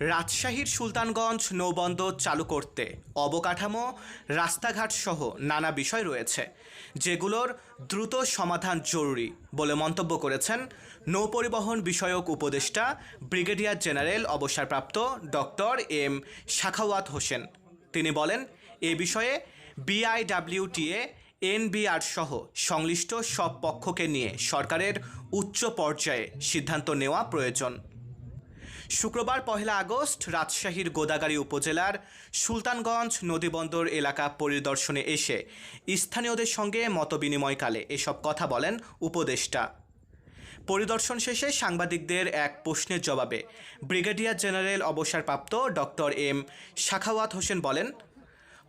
রাজশাহীর সুলতানগঞ্জ নৌবন্দর চালু করতে অবকাঠামো রাস্তাঘাট সহ নানা বিষয় রয়েছে, যেগুলোর দ্রুত সমাধান জরুরি বলে মন্তব্য করেছেন নৌপরিবহন বিষয়ক উপদেষ্টা ব্রিগেডিয়ার জেনারেল অবসরপ্রাপ্ত ডক্টর এম শাখাওয়াত হোসেন। তিনি বলেন, এ বিষয়ে বিআইডাব্লিউটিএ, এনবিআর সহ সংশ্লিষ্ট সব পক্ষকে নিয়ে সরকারের উচ্চ পর্যায়ে সিদ্ধান্ত নেওয়া প্রয়োজন। শুক্রবার পহেলা আগস্ট রাজশাহীর গোদাগাড়ী উপজেলার সুলতানগঞ্জ নদীবন্দর এলাকা পরিদর্শনে এসে স্থানীয়দের সঙ্গে মতবিনিময়কালে এসব কথা বলেন উপদেষ্টা। পরিদর্শন শেষে সাংবাদিকদের এক প্রশ্নের জবাবে ব্রিগেডিয়ার জেনারেল অবসরপ্রাপ্ত ডক্টর এম শাখাওয়াত হোসেন বলেন,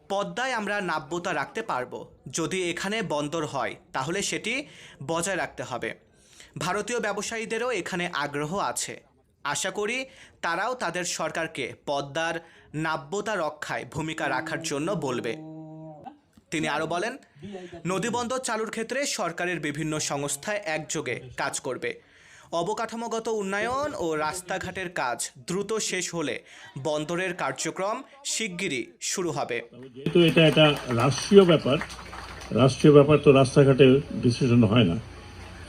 পদ্মায় আমরা নাব্যতা রাখতে পারব। যদি এখানে বন্দর হয়, তাহলে সেটি বজায় রাখতে হবে। ভারতীয় ব্যবসায়ীদেরও এখানে আগ্রহ আছে। আশা করি তারাও তাদের সরকারকে পদ্মার নাব্যতা রক্ষায় ভূমিকা রাখার জন্য বলবে। তিনি আরও বলেন, নদীবন্দর চালুর ক্ষেত্রে সরকারের বিভিন্ন সংস্থায় একযোগে কাজ করবে। অবকাঠামোগত উন্নয়ন ও রাস্তাঘাটের কাজ দ্রুত শেষ হলে বন্দরের কার্যক্রম শিগগিরই শুরু হবে। যেহেতু এটা একটা রাষ্ট্রীয় ব্যাপার রাষ্ট্রীয় ব্যাপার তো রাস্তাঘাটের ডিসিশন হয় না।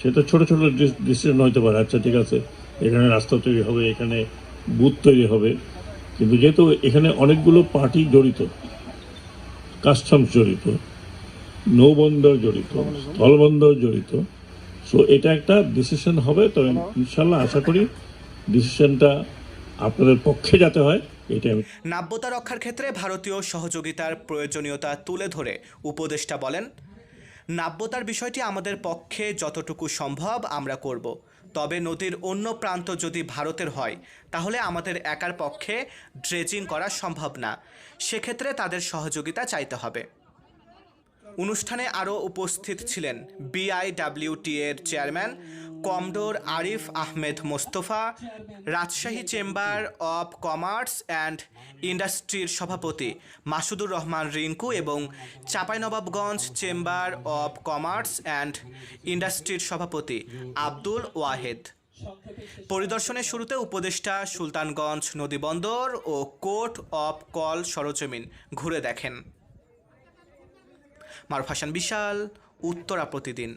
সেটা ছোট ছোট ডিসিশন হইতে পারে। আচ্ছা ঠিক আছে। এখানে রাস্তা তৈরি হবে, এখানে বুথ তৈরি হবে। কিন্তু যেহেতু এখানে অনেকগুলো পার্টি জড়িত, কাস্টমস জড়িত, নৌবন্দর জড়িত, স্থলবন্দর জড়িত সো এটা একটা ডিসিশন হবে। তবে ইনশাল্লাহ আশা করি ডিসিশনটা আপনাদের পক্ষে যাতে হয় নাব্যতা রক্ষার ক্ষেত্রে ভারতীয় সহযোগিতার প্রয়োজনীয়তা তুলে ধরে উপদেষ্টা বলেন নাব্যতার বিষয়টি আমাদের পক্ষে যতটুকু সম্ভব আমরা করব। তবে নদীর অন্য প্রান্ত যদি ভারতের হয়, তাহলে আমাদের একার পক্ষে ড্রেজিং করা সম্ভব না। সেক্ষেত্রে তাদের সহযোগিতা চাইতে হবে। অনুষ্ঠানে আরও উপস্থিত ছিলেন বিআইডাব্লিউটি এর chairman commodore Arif Ahmed Mostafa, Rajshahi chamber of commerce and ইন্ডাস্ট্রির সভাপতি মাসুদুর রহমান রিঙ্কু এবং Chapainawabganj chamber of commerce and ইন্ডাস্ট্রির সভাপতি আব্দুল ওয়াহেদ। পরিদর্শনের শুরুতে উপদেষ্টা সুলতানগঞ্জ নদীবন্দর ও কোর্ট অব কল সরজমিন ঘুরে দেখেন। মারুফ হাসান বিশাল, উত্তরা প্রতিদিন।